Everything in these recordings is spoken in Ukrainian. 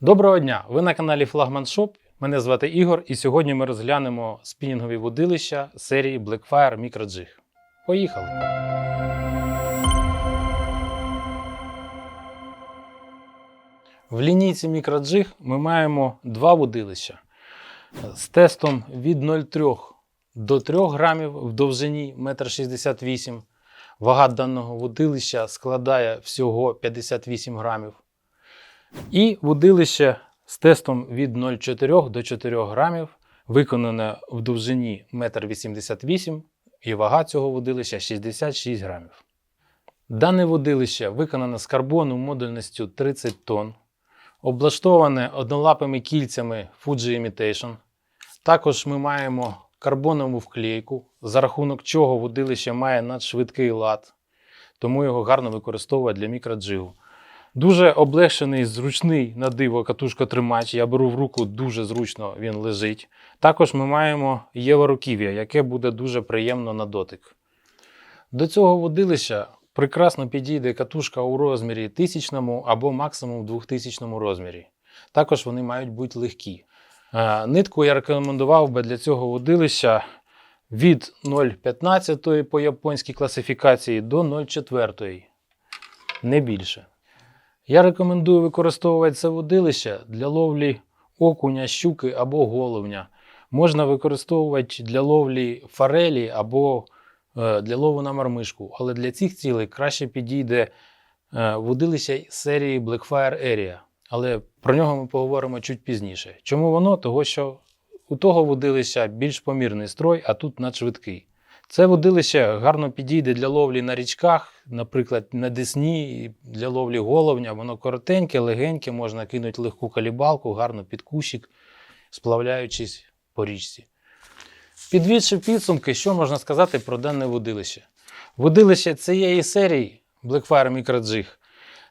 Доброго дня! Ви на каналі Флагман Шоп. Мене звати Ігор, і сьогодні ми розглянемо спінінгові водилища серії Blackfire Micro Jig. Поїхали! В лінійці Micro Jig ми маємо два водилища з тестом від 0,3 до 3 грамів в довжині 1,68 м. Вага даного водилища складає всього 58 грамів. І водилище з тестом від 0,4 до 4 грамів, виконане в довжині 1,88 м і вага цього водилища 66 грамів. Дане водилище виконане з карбону модульністю 30 тонн, облаштоване однолапими кільцями Fuji Imitation. Також ми маємо карбонову вклейку, за рахунок чого водилище має надшвидкий лад, тому його гарно використовують для мікроджигу. Дуже облегшений, зручний на диво катушкотримач. Я беру в руку дуже зручно, він лежить. Також ми маємо єворуків'я, яке буде дуже приємно на дотик. До цього водилища прекрасно підійде катушка у розмірі тисячному або максимум 2000 розмірі. Також вони мають бути легкі. Е, Нитку я рекомендував би для цього водилища від 0,15 по японській класифікації до 0,4, не більше. Я рекомендую використовувати це водилище для ловлі окуня, щуки або головня. Можна використовувати для ловлі форелі або е, для лову на мармишку, але для цих цілей краще підійде е, водилище серії Blackfire Area. Але про нього ми поговоримо чуть пізніше. Чому воно? Того, що у того водилища більш помірний строй, а тут надшвидкий. Це водилище гарно підійде для ловлі на річках, наприклад, на Десні, для ловлі головня. Воно коротеньке, легеньке, можна кинути легку калібалку, гарно під кущик, сплавляючись по річці. Підвівши підсумки, що можна сказати про дане водилище? Водилище цієї серії Blackfire Micro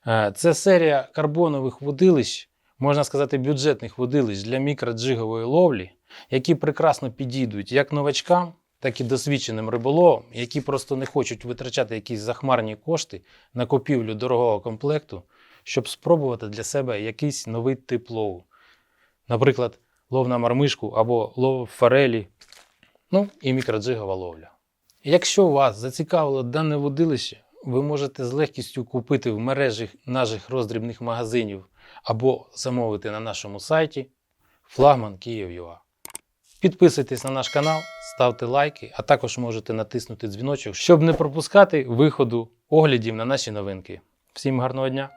Е, Це серія карбонових водилищ, можна сказати, бюджетних водилищ для мікроджигової ловлі, які прекрасно підійдуть як новачкам, так і досвідченим риболовам, які просто не хочуть витрачати якісь захмарні кошти на купівлю дорогого комплекту, щоб спробувати для себе якийсь новий тип лову. Наприклад, лов на мармишку або лов форелі, ну і мікроджигова ловля. Якщо вас зацікавило дане водилище, ви можете з легкістю купити в мережі наших роздрібних магазинів або замовити на нашому сайті флагман Київ.ua. Підписуйтесь на наш канал, ставте лайки, а також можете натиснути дзвіночок, щоб не пропускати виходу оглядів на наші новинки. Всім гарного дня!